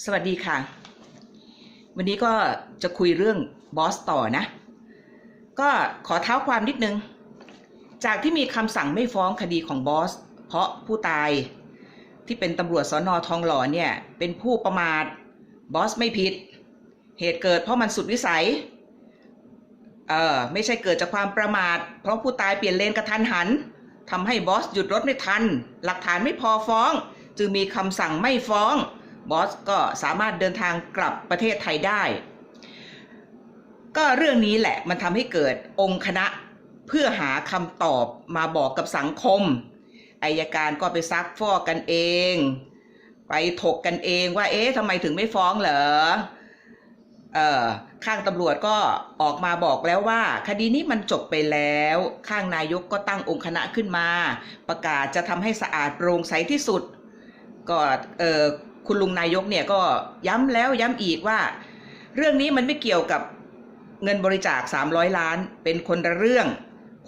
สวัสดีค่ะ วันนี้ก็จะคุยเรื่องบอสต่อนะ ก็ขอเท้าความนิดนึง จากที่มีคำสั่งไม่ฟ้องคดีของบอส เพราะผู้ตายที่เป็นตำรวจสอนอทองหล่อเนี่ย เป็นผู้ประมาทบอสไม่ผิด เหตุเกิดเพราะมันสุดวิสัย เออไม่ใช่เกิดจากความประมาท เพราะผู้ตายเปลี่ยนเลนกระทันหันทำให้บอสหยุดรถไม่ทัน หลักฐานไม่พอฟ้อง จึงมีคำสั่งไม่ฟ้อง บอสก็สามารถเดินทางกลับประเทศไทยได้ ก็เรื่องนี้แหละมันทำให้เกิดองค์คณะเพื่อหาคำตอบมาบอกกับสังคมอายการก็ไปซักฟอกกันเอง ไปถกกันเองว่าเอ๊ะทำไมถึงไม่ฟ้องเหรอเออข้างตำรวจก็ออกมาบอกแล้วว่า คดีนี้มันจบไปแล้ว ข้างนายกก็ตั้งองค์คณะขึ้นมา ประกาศจะทำให้สะอาดโปร่งใสที่สุด ก็เออ คุณลุงนายกเนี่ยก็ย้ำแล้วย้ำอีกว่า เรื่องนี้มันไม่เกี่ยวกับเงินบริจาค 300 ล้าน เป็นคนละเรื่อง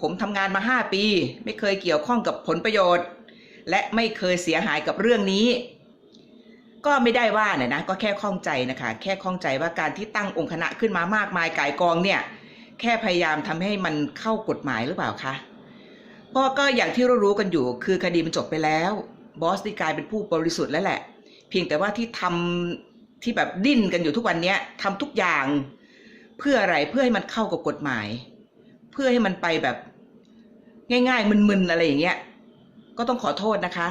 ผมทำงานมา 5 ปี ไม่เคยเกี่ยวข้องกับผลประโยชน์ และไม่เคยเสียหายกับเรื่องนี้ ก็ไม่ได้ว่าเนี่ยนะ ก็แค่ข้องใจนะคะ แค่ข้องใจว่าการที่ตั้งองค์คณะขึ้นมามากมายก่ายกองเนี่ย แค่พยายามทำให้มันเข้ากฎหมายหรือเปล่าคะเพราะก็อย่างที่เรารู้กันอยู่ คือคดีมันจบไปแล้ว บอสที่กลายเป็นผู้บริสุทธิ์แล้วแหละ พียงแต่ว่าที่ทำที่แบบดิ้นกันอยู่ทุกวันเนี้ยทำทุกอย่างเพื่ออะไรเพื่อให้มันเข้ากับกฎหมาย เพื่อให้มันไปแบบง่าย ๆ มึนๆอะไรอย่างเงี้ยก็ต้องขอโทษนะคะ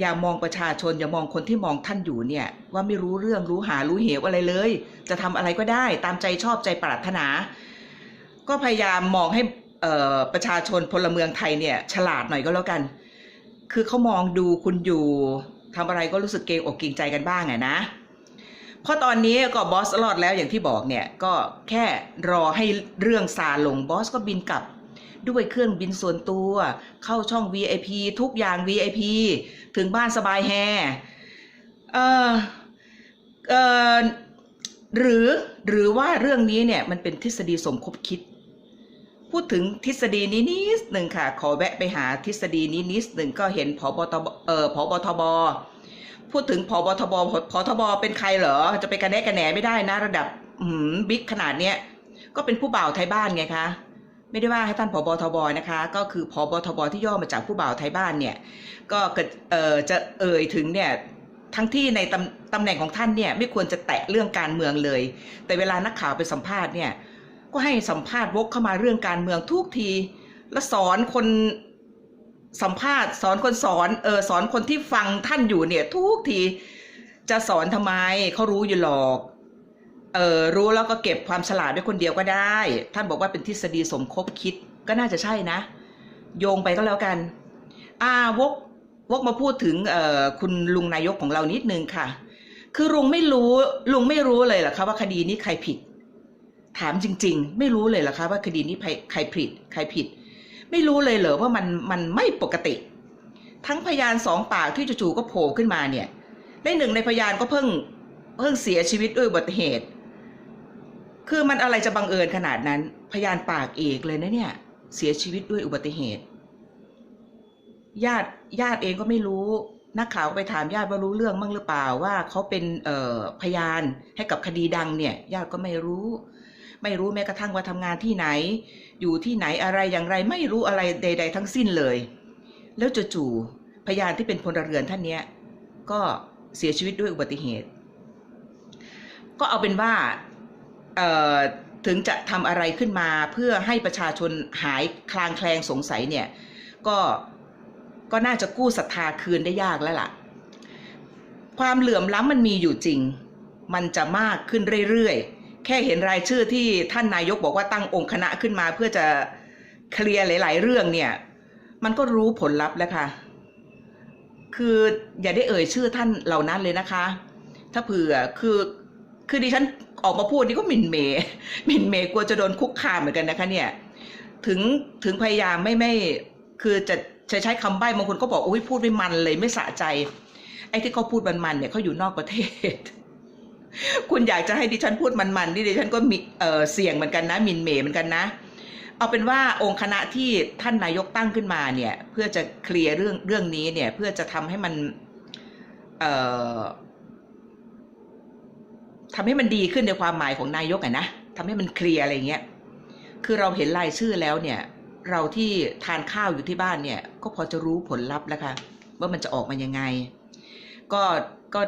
อย่ามองประชาชน อย่ามองคนที่มองท่านอยู่เนี่ย ว่าไม่รู้เรื่องรู้หารู้เหวอะไรเลย จะทำอะไรก็ได้ตามใจชอบใจปรารถนา ก็พยายามมองให้ประชาชนพลเมืองไทยเนี่ย ฉลาดหน่อยก็แล้วกัน คือเขามองดูคุณอยู่ ทำอะไรก็รู้สึกเกรงอกเกรงใจกันบ้างอะนะเพราะตอนนี้ก็บอสรอดแล้วอย่างที่บอกเนี่ยก็แค่รอให้เรื่องซาลงบอสก็บินกลับ ด้วยเครื่องบินส่วนตัว เข้าช่อง VIP ทุกอย่าง VIP ถึงบ้านสบายแฮเออเออหรือหรือว่าเรื่องนี้เนี่ยมันเป็นทฤษฎีสมคบคิด พูดถึงทฤษฎีนี้นิดหนึ่งค่ะ ขอแวะไปหาทฤษฎีนี้นิดหนึ่งก็เห็นผบตบเอ่อผบทบพูดถึงผบทบผทบเป็นใครเหรอ จะไปกระแนะกระแหนไม่ได้นะระดับอืมบิ๊กขนาดเนี้ยก็เป็นผู้บ่าวไทยบ้านไงคะไม่ได้ว่าให้ท่านผบทบนะคะ ก็คือผบทบที่ย่อมาจากผู้บ่าวไทยบ้านเนี่ย ก็เกิดเอ่อจะเอ่ยถึงเนี่ยทั้งที่ในตำตำแหน่งของท่านเนี่ยไม่ควรจะแตะเรื่องการเมืองเลย แต่เวลานักข่าวไปสัมภาษณ์เนี่ย ก็ให้สัมภาษณ์วกเข้ามาเรื่องการเมืองทุกที แล้วสอนคนสัมภาษณ์ สอนคนสอนเออสอนคนที่ฟังท่านอยู่เนี่ยทุกทีจะสอนทำไมเขารู้อยู่หรอกเออรู้แล้วก็เก็บความฉลาดไว้คนเดียวก็ได้ ท่านบอกว่าเป็นทฤษฎีสมคบคิดก็น่าจะใช่นะ โยงไปก็แล้วกัน อ่าวกวกมาพูดถึงเอ่อคุณลุงนายกของเรานิดนึงค่ะ คือลุงไม่รู้ลุงไม่รู้เลยเหรอคะว่าคดีนี้ใครผิด ถามจริง ๆ ไม่รู้เลยเหรอคะว่าคดีนี้ใครผิด ใครผิด ไม่รู้เลยเหรอว่ามันมันไม่ปกติ ทั้งพยานสองปากที่จู่ๆก็โผล่ขึ้นมาเนี่ยในหนึ่งในพยานก็เพิ่งเพิ่งเสียชีวิตด้วยอุบัติเหตุ คือมันอะไรจะบังเอิญขนาดนั้น พยานปากเอกเลยนะเนี่ย เสียชีวิตด้วยอุบัติเหตุ ญาติญาติเองก็ไม่รู้นักข่าวไปถามญาติว่ารู้เรื่องมั่งหรือเปล่าว่าเขาเป็นเออพยานให้กับคดีดังเนี่ย ญาติก็ไม่รู้ ไม่รู้แม้กระทั่งว่าทำงานที่ไหน อยู่ที่ไหนอะไรอย่างไรไม่รู้อะไรใด ๆ ทั้งสิ้นเลย แล้วจู่ๆพยานที่เป็นพลเรือนท่านเนี้ยก็เสียชีวิตด้วยอุบัติเหตุ ก็เอาเป็นว่าถึงจะทำอะไรขึ้นมาเพื่อให้ประชาชนหายคลางแคลงสงสัยเนี่ยก็ก็น่าจะกู้ศรัทธาคืนได้ยากแล้วล่ะ ความเหลื่อมล้ำมันมีอยู่จริง มันจะมากขึ้นเรื่อยๆ แค่เห็นรายชื่อที่ท่านนายกบอกว่าตั้งองค์คณะขึ้นมาเพื่อจะเคลียร์หลาย ๆ เรื่องเนี่ย มันก็รู้ผลลัพธ์แล้วค่ะ คืออย่าได้เอ่ยชื่อท่านเหล่านั้นเลยนะคะ ถ้าเผื่อคือคือดิฉันออกมาพูดนี่ก็หมิ่นเมย์หมิ่นเมย์กลัวจะโดนคุกคามเหมือนกันนะคะ เนี่ย ถึงถึงพยายามไม่ไม่คือจะจะใช้คำใบ้บางคนก็บอกโอ้ยพูดไม่มันเลยไม่สะใจ ไอ้ที่เขาพูดมันๆเนี่ยเขาอยู่นอกประเทศ คุณอยากจะให้ดิฉันพูดมันๆนี่ดิฉันก็มีเออเสี่ยงเหมือนกันนะมินเมย์เหมือนกันนะ เอาเป็นว่าองค์คณะที่ท่านนายกตั้งขึ้นมาเนี่ย เพื่อจะเคลียร์เรื่องเรื่องนี้เนี่ย เพื่อจะทำให้มันเอ่อทำให้มันดีขึ้นในความหมายของนายกอะนะทำให้มันเคลียร์อะไรเงี้ยคือเราเห็นรายชื่อแล้วเนี่ย เราที่ทานข้าวอยู่ที่บ้านเนี่ย ก็พอจะรู้ผลลัพธ์แล้วค่ะว่ามันจะออกมายังไง ก็ก็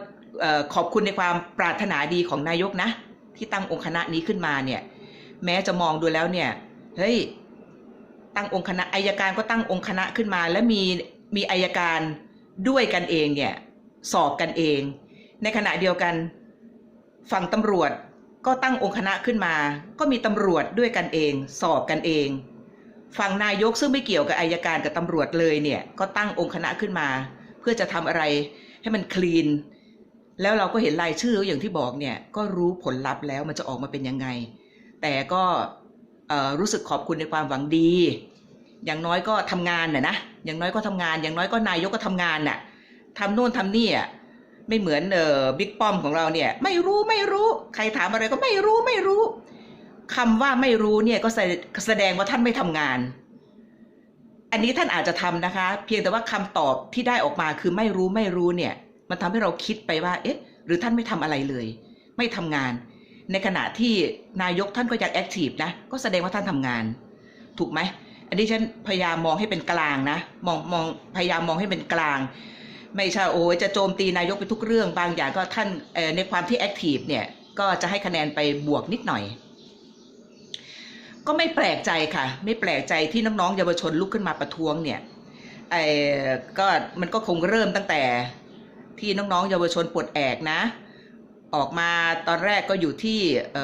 ขอบคุณในความปรารถนาดีของนายกนะ ที่ตั้งองค์คณะนี้ขึ้นมาเนี่ย แม้จะมองดูแล้วเนี่ยเฮ้ยตั้งองค์คณะอายการก็ตั้งองค์คณะขึ้นมา และมีมีอายการด้วยกันเองเนี่ยสอบกันเอง ในขณะเดียวกันฝั่งตำรวจก็ตั้งองค์คณะขึ้นมา ก็มีตำรวจด้วยกันเอง สอบกันเองฝั่งนายกซึ่งไม่เกี่ยวกับอายการกับตำรวจเลยเนี่ยก็ตั้งองค์คณะขึ้นมา เพื่อจะทำอะไร ให้มันคลีน แล้วเราก็เห็นรายชื่ออย่างที่บอกเนี่ยก็รู้ผลลัพธ์แล้วมันจะออกมาเป็นยังไง แต่ก็รู้สึกขอบคุณในความหวังดี อย่างน้อยก็ทำงานน่ะนะอย่างน้อยก็ทำงาน อย่างน้อยก็นายกก็ทำงานน่ะทำโน่นทำนี่อะไม่เหมือนเอ่อบิ๊กป้อมของเราเนี่ยไม่รู้ไม่รู้ใครถามอะไรก็ไม่รู้ไม่รู้คำว่าไม่รู้เนี่ยก็แสดแสดงว่าท่านไม่ทำงาน อันนี้ท่านอาจจะทำนะคะ เพียงแต่ว่าคำตอบที่ได้ออกมาคือไม่รู้ไม่รู้เนี่ย มันทำให้เราคิดไปว่า เอ๊ะ หรือท่านไม่ทำอะไรเลย ไม่ทำงาน ในขณะที่นายกท่านก็ยังแอคทีฟนะก็แสดงว่าท่านทำงาน ถูกไหมอันนี้ฉันพยายามมองให้เป็นกลางนะมองมองพยายามมองให้เป็นกลาง ไม่ใช่โอ้ยจะโจมตีนายกไปทุกเรื่องบางอย่างก็ท่านในความที่แอคทีฟเนี่ยก็จะให้คะแนนไปบวกนิดหน่อย ก็ไม่แปลกใจค่ะ ไม่แปลกใจที่น้องๆเยาวชนลุกขึ้นมาประท้วงเนี่ยไอ้ก็มันก็คงเริ่มตั้งแต่ที่น้องๆเยาวชนปลดแอกนะ ออกมาตอนแรกก็อยู่ที่อ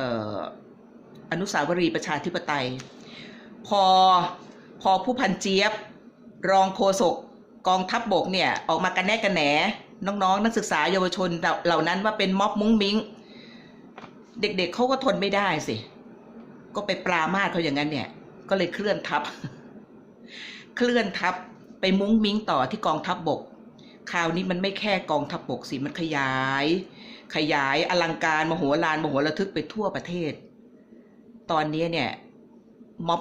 อนุสาวรีย์ประชาธิปไตย พอพอผู้พันเจี๊ยบ รองโฆษกกองทัพบบกเนี่ยออกมากันแน่กันแหนน้องๆ นักศึกษาเยาวชนเหล่านั้นว่าเป็นม็อบมุ้งมิ้ง เด็กๆเเขาก็ทนไม่ได้สิ ก็ไปปรามาสเขาอย่างนั้นเนี่ย ก็เลยเคลื่อนทัพเคลื่อนทัพไปมุ้งมิ้งต่อที่กองทัพบบก คราวนี้มันไม่แค่กองทัพบบกสิมันขยาย ขยายอลังการมโหฬารมโหระทึกไปทั่วประเทศ ตอนนี้เนี่ยม็อบ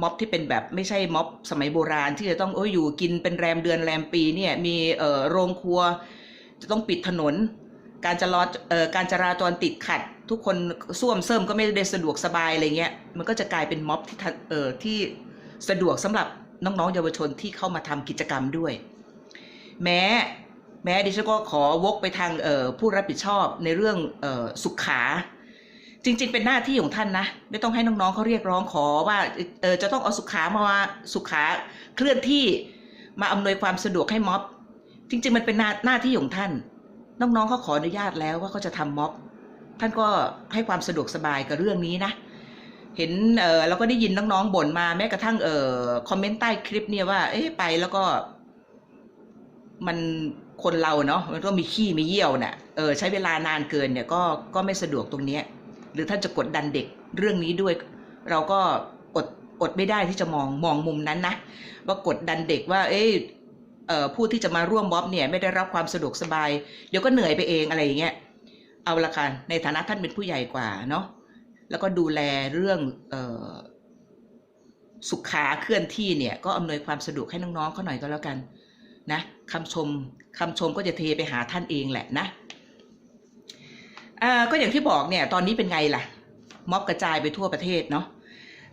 ม็อบที่เป็นแบบไม่ใช่ม็อบสมัยโบราณ ที่จะต้องโอ้ยอยู่กินเป็นแรมเดือนแรมปีเนี่ยมีเอ่อโรงครัว จะต้องปิดถนน การจราเอ่อการจราจรติดขัด ทุกคนส้วมเสริมก็ไม่ได้สะดวกสบายอะไรเงี้ยมันก็จะกลายเป็นม็อบที่เอ่อที่สะดวกสำหรับน้องๆเยาวชนที่เข้ามาทำกิจกรรมด้วย แม้แม้ดิฉันก็ขอวกไปทางเอ่อผู้รับผิดชอบในเรื่องเอ่อสุขา จริง ๆ เป็นหน้าที่ของท่านนะ ไม่ต้องให้น้องๆเขาเรียกร้องขอว่าเออจะต้องเอาสุขามาสุขาเคลื่อนที่มาอำนวยความสะดวกให้ม็อบ จริง ๆ มันเป็นหน้าหน้าที่ของท่าน น้องๆเขาขออนุญาตแล้วว่าเขาจะทำม็อบ ท่านก็ให้ความสะดวกสบายกับเรื่องนี้นะเห็นเออเราก็ได้ยินน้องๆบ่นมาแม้กระทั่งเออคอมเมนต์ใต้คลิปเนี่ยว่า เอ๊ะไปแล้วก็ มันคนเราเนาะมันก็มีขี้มีเยี่ยวน่ะเออใช้เวลานานเกินเนี่ยก็ก็ไม่สะดวกตรงเนี้ย หรือท่านจะกดดันเด็กเรื่องนี้ด้วย เราก็อดอดไม่ได้ที่จะมองมองมุมนั้นนะว่ากดดันเด็กว่า เอ้ยเออผู้ที่จะมาร่วมม็อบเนี่ย ไม่ได้รับความสะดวกสบาย เดี๋ยวก็เหนื่อยไปเองอะไรอย่างเงี้ย เอาละค่ะในฐานะท่านเป็นผู้ใหญ่กว่าเนาะแล้วก็ดูแลเรื่องออสุขาเคลื่อนที่เนี่ย ก็อำนวยความสะดวกให้น้องๆเขาหน่อยก็แล้วกันนะคำชมคำชมก็จะเทไปหาท่านเองแหละนะอ่าก็อย่างที่บอกเนี่ย ตอนนี้เป็นไงล่ะ ม็อบกระจายไปทั่วประเทศเนาะ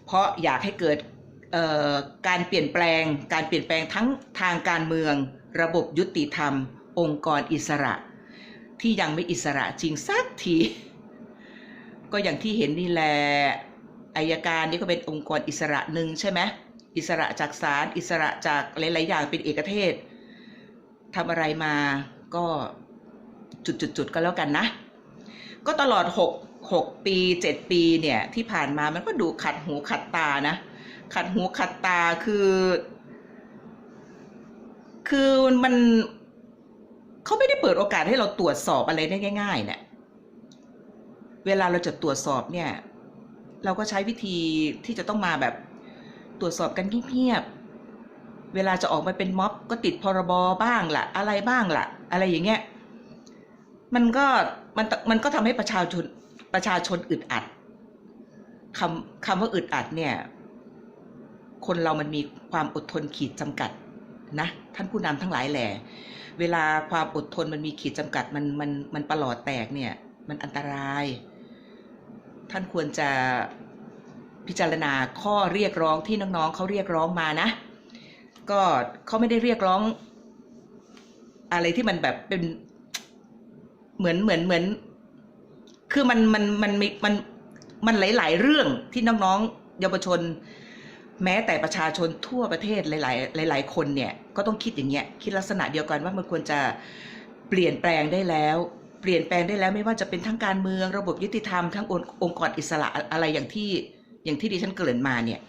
เพราะอยากให้เกิดการเปลี่ยนแปลง การเปลี่ยนแปลงทั้งทางการเมือง ระบบยุติธรรม องค์กรอิสระ ที่ยังไม่อิสระจริงสักที ก็อย่างที่เห็นนี่แหละอายการนี่ก็เป็นองค์กรอิสระหนึ่งใช่ไหมอิสระจากศาลอิสระจากหลาย ๆ อย่างเป็นเอกเทศทำอะไรมาก็จุดๆ ๆ ก็แล้วกันนะ ก็ตลอดหกหกปีเจ็ดปีเนี่ย ที่ผ่านมามันก็ดูขัดหูขัดตานะ ขัดหูขัดตาคือ คือมัน เขาไม่ได้เปิดโอกาสให้เราตรวจสอบอะไรได้ง่ายๆเนี่ยเวลาเราจะตรวจสอบเนี่ย เราก็ใช้วิธีที่จะต้องมาแบบตรวจสอบกันเงียบๆเวลาจะออกมาเป็นม็อบก็ติดพรบบ้างละอะไรบ้างละอะไรอย่างเงี้ยมันก็มันมันก็ทำให้ประชาชนประชาชนอึดอัดคำคำว่าอึดอัดเนี่ย คนเรามันมีความอดทนขีดจำกัด นะท่านผู้นำทั้งหลายแหล่เวลาความอดทนมันมีขีดจำกัดมันมันมันประหลอดแตกเนี่ยมันอันตราย ท่านควรจะพิจารณาข้อเรียกร้องที่น้องๆเขาเรียกร้องมานะ ก็เขาไม่ได้เรียกร้อง อะไรที่มันแบบเป็นเหมือนเหมือนเหมือน คือมันมันมันมีมันมันหลาย ๆ เรื่องที่น้องๆเยาวชน แม้แต่ประชาชนทั่วประเทศหลาย ๆ หลาย ๆ คนเนี่ยก็ต้องคิดอย่างเงี้ยคิดลักษณะเดียวกันว่ามันควรจะเปลี่ยนแปลงได้แล้ว เปลี่ยนแปลงได้แล้วไม่ว่าจะเป็นทั้งการเมืองระบบยุติธรรมทั้งองค์กรอิสระอะไรอย่างที่อย่างที่ดิฉันเกริ่นมาเนี่ย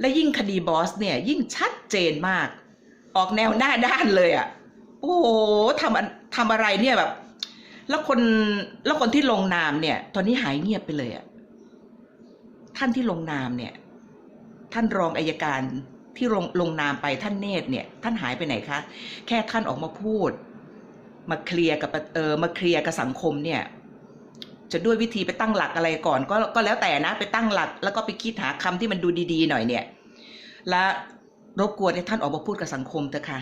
และยิ่งคดีบอสเนี่ยยิ่งชัดเจนมาก ออกแนวหน้าด้านเลยอะ่ะโอ้โหทำทำอะไรเนี่ยแบบ แล้วคนแล้วคนที่ลงนามเนี่ย ตอนนี้หายเงียบไปเลยอะ่ะท่านที่ลงนามเนี่ย ท่านรองอายการที่ลงลงนามไปท่านเนตรเนี่ย ท่านหายไปไหนคะ แค่ท่านออกมาพูด มาเคลียร์กับเออมาเคลียร์กับสังคมเนี่ย จะด้วยวิธีไปตั้งหลักอะไรก่อน ก็ก็แล้วแต่นะไปตั้งหลัก แล้วก็ไปคิดหาคำที่มันดูดี ๆ หน่อยเนี่ย และรบกวนให้ท่านออกมาพูดกับสังคมเถอะค่ะ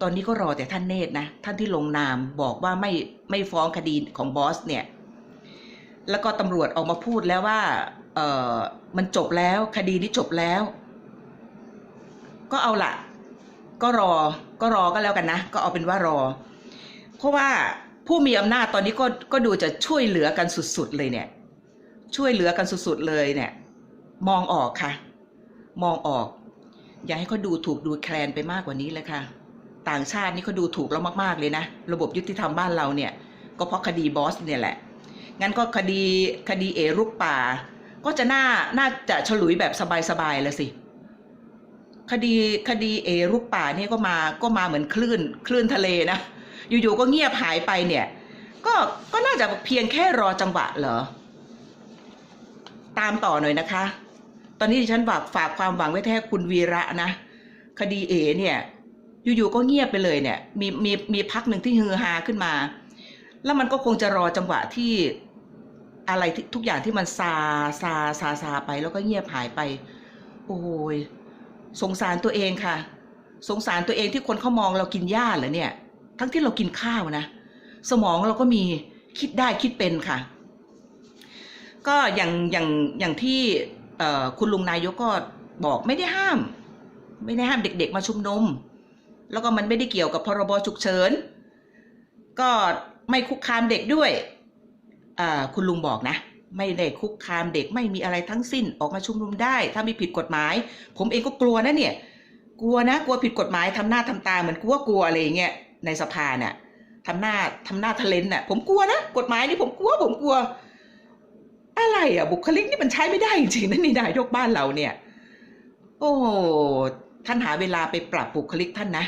ตอนนี้ก็รอแต่ท่านเนตรนะ ท่านที่ลงนามบอกว่าไม่ไม่ฟ้องคดีของบอสเนี่ย แล้วก็ตำรวจออกมาพูดแล้วว่า เออมันจบแล้วคดีนี้จบแล้ว ก็เอาละก็รอก็รอก็แล้วกันนะ ก็เอาเป็นว่ารอ เพราะว่าผู้มีอำนาจตอนนี้ก็ก็ดูจะช่วยเหลือกันสุดๆเลยเนี่ย ช่วยเหลือกันสุดๆเลยเนี่ย มองออกค่ะ มองออก อย่าให้เขาดูถูกดูแคลนไปมากกว่านี้เลยค่ะ ต่างชาตินี่เขาดูถูกเรามากๆเลยนะระบบยุติธรรมบ้านเราเนี่ย ก็เพราะคดีบอสเนี่ยแหละงั้นก็คดีคดีเอรุกป่า ก็จะน่าน่าจะฉลุยแบบสบายๆแล้วสิ คดีคดีเอรุกป่าเนี่ยก็มาก็มาเหมือนคลื่นคลื่นทะเลนะ อยู่ๆก็เงียบหายไปเนี่ย ก็ก็น่าจะเพียงแค่รอจังหวะเหรอ ตามต่อหน่อยนะคะ ตอนนี้ดิฉันฝากฝากความหวังไว้แค่คุณวีระนะ คดีเอเนี่ย อยู่ๆก็เงียบไปเลยเนี่ย มีมีมีพักหนึ่งที่ฮือฮาขึ้นมา แล้วมันก็คงจะรอจังหวะที่ อะไรทุกอย่างที่มันซาซาซาซาไปแล้วก็เงียบหายไป โอ้ยสงสารตัวเองค่ะ สงสารตัวเองที่คนเขามองเรากินหญ้าเหรอเนี่ย ทั้งที่เรากินข้าวนะ สมองเราก็มีคิดได้คิดเป็นค่ะ ก็อย่างอย่างอย่างที่คุณลุงนายกก็บอกไม่ได้ห้าม ไม่ได้ห้ามเด็ก ๆ มาชุมนุม แล้วก็มันไม่ได้เกี่ยวกับพรบฉุกเฉิน ก็ไม่คุกคามเด็กด้วย คุณลุงบอกนะ ไม่ได้คุกคามเด็กไม่มีอะไรทั้งสิ้นออกมาชุมนุมได้ ถ้าม่ผิดกฎหมาย ผมเองก็กลัวนะเนี่ย กลัวนะ กลัวผิดกฎหมายทำหน้าทำตาเหมือนกลัวกลัวอะไรอย่างเงี้ยในสภาเนี่ยทำหน้าทำหน้าทะเลนน่ะ ผมกลัวนะกฎหมายนี่ผมกลัวผมกลัว อะไรอะ บุคลิกนี่มันใช้ไม่ได้จริงๆนะนี่นายกบ้านเราเนี่ย โอ้ท่านหาเวลาไปปรับบุคลิกท่านนะ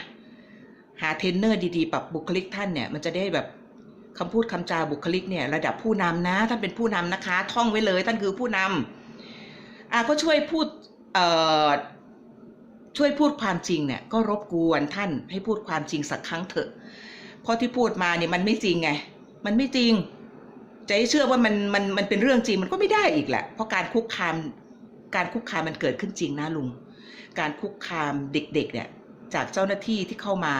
หาเทรนเนอร์ดีๆ ปรับบุคลิกท่านเนี่ย มันจะได้แบบ คำพูดคำจาบุคลิกเนี่ยระดับผู้นำนะท่านเป็นผู้นำนะคะ ท่องไว้เลยท่านคือผู้นำอะก็ช่วยพูดเอ่อช่วยพูดความจริงเนี่ยก็รบกวนท่านให้พูดความจริงสักครั้งเถอะ เพราะที่พูดมาเนี่ยมันไม่จริงไง มันไม่จริง จะให้เชื่อว่ามันมันมันเป็นเรื่องจริงมันก็ไม่ได้อีกแหละ เพราะการคุกคามการคุกคามมันเกิดขึ้นจริงนะลุง การคุกคามเด็กๆเนี่ยจากเจ้าหน้าที่ที่เข้ามา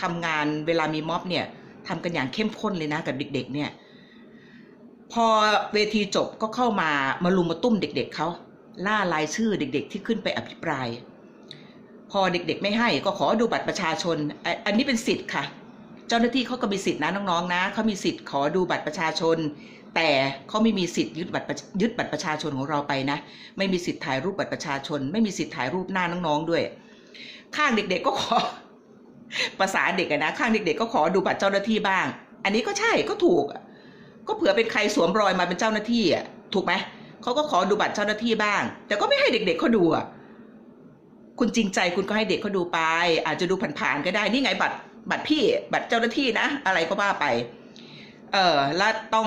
ทำงานเวลามีม็อบเนี่ย ทำกันอย่างเข้มข้นเลยนะกับเด็ก ๆ เนี่ย พอเวทีจบก็เข้ามามาลุมมาตุ้มเด็ก ๆเขาล่ารายชื่อเด็ก ๆ ที่ขึ้นไปอภิปราย พอเด็ก ๆ ไม่ให้ก็ขอดูบัตรประชาชนอะอันนี้เป็นสิทธิ์ค่ะ เจ้าหน้าที่เขาก็มีสิทธินะน้องๆนะเขามีสิทธิ์ขอดูบัตรประชาชน แต่เขาไม่มีสิทธิ์ยึดบัตรยึดบัตรประชาชนของเราไปนะ ไม่มีสิทธิ์ถ่ายรูปบัตรประชาชน ไม่มีสิทธิ์ถ่ายรูปหน้าน้องๆด้วย ข้างเด็ก ๆ ก็ขอ ภาษาเด็กนะข้างเด็กๆก็ขอดูบัตรเจ้าหน้าที่บ้าง อันนี้ก็ใช่ก็ถูก ก็เผื่อเป็นใครสวมรอยมาเป็นเจ้าหน้าที่อะถูกไหมเขาก็ขอดูบัตรเจ้าหน้าที่บ้าง แต่ก็ไม่ให้เด็กๆเขาดูอะคุณจริงใจคุณก็ให้เด็กเขาดูไป อาจจะดูผ่านๆก็ได้นี่ไงบัตรบัตรพี่บัตรเจ้าหน้าที่นะ อะไรก็ว่าไป เออแล้วต้อง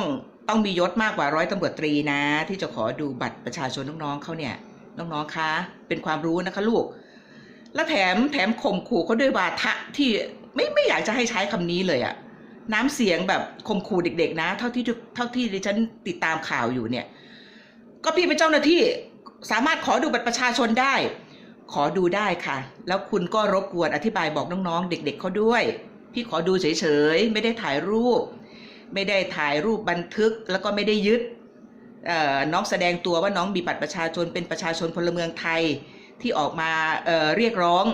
ต้องมียศมากกว่าร้อยตำรวจตรีนะ ที่จะขอดูบัตรประชาชนน้องๆเขาเนี่ย น้องๆคะเป็นความรู้นะคะลูก แล้วแถมแถมข่มขู่เขาด้วยวาทะที่ไม่ไม่อยากจะให้ใช้คำนี้เลยอะน้ำเสียงแบบข่มขู่เด็ก ๆ นะ เท่าที่เท่าที่ดิฉันติดตามข่าวอยู่เนี่ย ก็พี่เป็นเจ้าหน้าที่สามารถขอดูบัตรประชาชนได้ ขอดูได้ค่ะ แล้วคุณก็รบกวนอธิบายบอกน้องๆ เด็ก ๆเขาด้วย พี่ขอดูเฉยๆ ไม่ได้ถ่ายรูป ไม่ได้ถ่ายรูปบันทึกแล้วก็ไม่ได้ยึดน้องแสดงตัวว่าน้องมีบัตรประชาชนเป็นประชาชนพลเมืองไทย ที่ออกมาเเรียกร้อง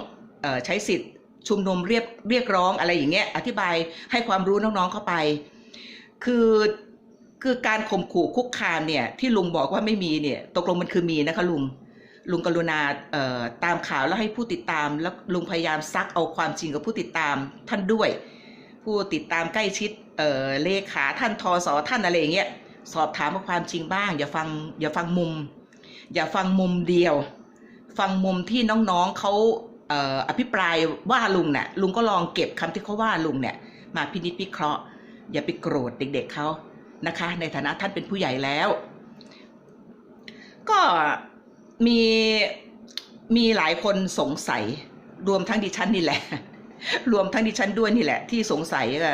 ออใช้สิทธิ์ ชุมนุมเรียกเรียกร้องอะไรอย่างเงี้ยอธิบายให้ความรู้น้องๆเข้าไป คือคือการข่มขู่คุกคามเนี่ยที่ลุงบอกว่าไม่มีเนี่ยตกลงมันคือมีนะคะลุงลุงกรุณาตามข่าวแล้วให้ผู้ติดตาม แล้วลุงพยายามซักเอาความจริงกับผู้ติดตามท่านด้วย ผู้ติดตามใกล้ชิดเเลขาท่านทอสอท่านอะไรอย่างเงี้ยสอบถามว่าความจริงบ้าง อย่าฟังอย่าฟังมุม อย่าฟังมุมเดียว ฟังมุมที่น้องๆเขาเออภิปรายว่าลุงน่ะลุงก็ลองเก็บคำที่เขาว่าลุงเนี่ย มาพินิจพิเคราะห์ อย่าไปโกรธเด็ก ๆเขานะคะ ในฐานะท่านเป็นผู้ใหญ่แล้ว ก็มีมีหลายคนสงสัย รวมทั้งดิฉันนี่แหละ รวมทั้งดิฉันด้วยนี่แหละ ที่สงสัยก็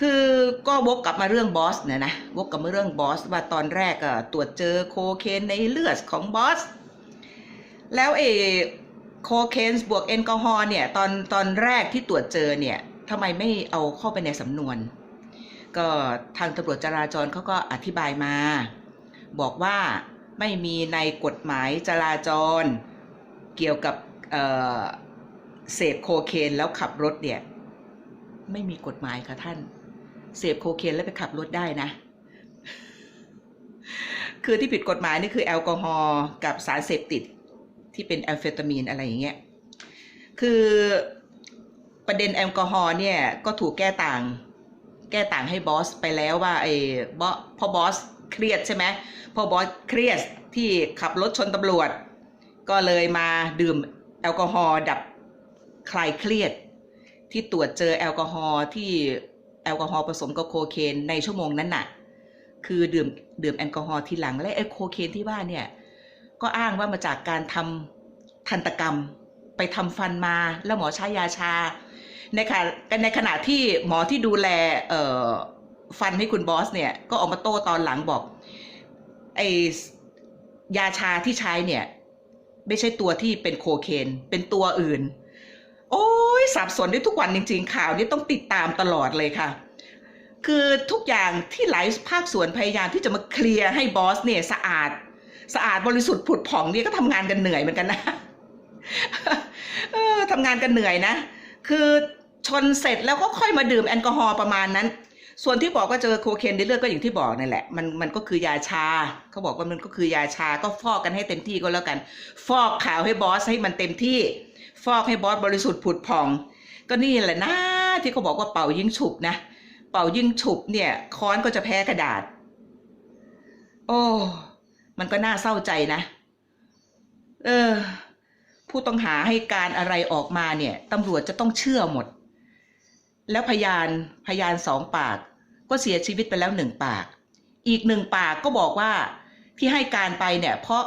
คือก็วกกลับมาเรื่องบอสเนี่ยนะวกกลับมาเรื่องบอสว่าตอนแรกอะตรวจเจอโคเคนในเลือดของบอส แล้วเอโคเคนบวกแอลกอฮอล์เนี่ยตอนตอนแรกที่ตรวจเจอเนี่ยทำไมไม่เอาเข้าไปในสำนวน ก็ทางตำรวจจราจรเขาก็อธิบายมา บอกว่าไม่มีในกฎหมายจราจรเกี่ยวกับเเสพโคเคนแล้วขับรถเนี่ยไม่มีกฎหมายค่ะท่าน เสพโคเคนแล้วไปขับรถได้นะ คือที่ผิดกฎหมายนี่คือแอลกอฮอล์กับสารเสพติด ที่เป็นแอมเฟตามีนอะไรอย่างเงี้ย คือประเด็นแอลกอฮอล์เนี่ยก็ถูกแก้ต่าง แก้ต่างให้บอสไปแล้วว่าไอ้บอสพอบอสเครียดใช่ไหมพอบอสเครียดที่ขับรถชนตำรวจ ก็เลยมาดื่มแอลกอฮอล์ดับคลายเครียด ที่ตรวจเจอแอลกอฮอล์ที่แอลกอฮอล์ผสมกับโคเคนในชั่วโมงนั้นน่ะ คือดื่มดื่มแอลกอฮอล์ทีหลังและไอ้โคเคนที่ว่าเนี่ย ก็อ้างว่ามาจากการทำทันตกรรม ไปทำฟันมาแล้วหมอใช้ยาชาในขณะในขณะที่หมอที่ดูแลเออฟันให้คุณบอสเนี่ยก็ออกมาโต้ตอนหลังบอกไอยาชาที่ใช้เนี่ยไม่ใช่ตัวที่เป็นโคเคน เป็นตัวอื่น โอ้ยสับสนได้ทุกวันจริง ๆ ข่าวนี้ต้องติดตามตลอดเลยค่ะ คือทุกอย่างที่หลายภาคส่วนพยายามที่จะมาเคลียร์ให้บอสเนี่ยสะอาด สะอาดบริสุทธิ์ผุดผ่องนี่ก็ทำงานกันเหนื่อยเหมือนกันนะเออทำงานกันเหนื่อยนะ คือชนเสร็จแล้วก็ค่อยมาดื่มแอลกอฮอล์ประมาณนั้น ส่วนที่บอกว่าเจอโคเคนในเลือดก็อย่างที่บอกนั่นแหละ มันมันก็คือยาชา เขาบอกว่ามันก็คือยาชา ก็ฟอกกันให้เต็มที่ก็แล้วกัน ฟอกขาวให้บอสให้มันเต็มที่ ฟอกให้บอสบริสุทธิ์ผุดผ่อง ก็นี่แหละนะที่เขาบอกว่าเป่ายิงฉุบนะ เป่ายิงฉุบเนี่ย ค้อนก็จะแพ้กระดาษ โอ้ มันก็น่าเศร้าใจนะ เออ ผู้ต้องหาให้การอะไรออกมาเนี่ยตำรวจจะต้องเชื่อหมด แล้วพยานพยานสองปาก ก็เสียชีวิตไปแล้วหนึ่งปาก อีกหนึ่งปากก็บอกว่าที่ให้การไปเนี่ย เพราะ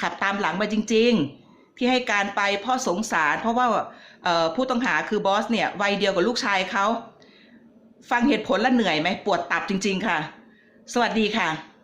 ขับตามหลังมาจริง ๆ ที่ให้การไปเพราะสงสาร เพราะว่าผู้ต้องหาคือบอสเนี่ยวัยเดียวกับลูกชายเขาฟังเหตุผลแล้วเหนื่อยไหมปวดตับจริง ๆ ค่ะ สวัสดีค่ะ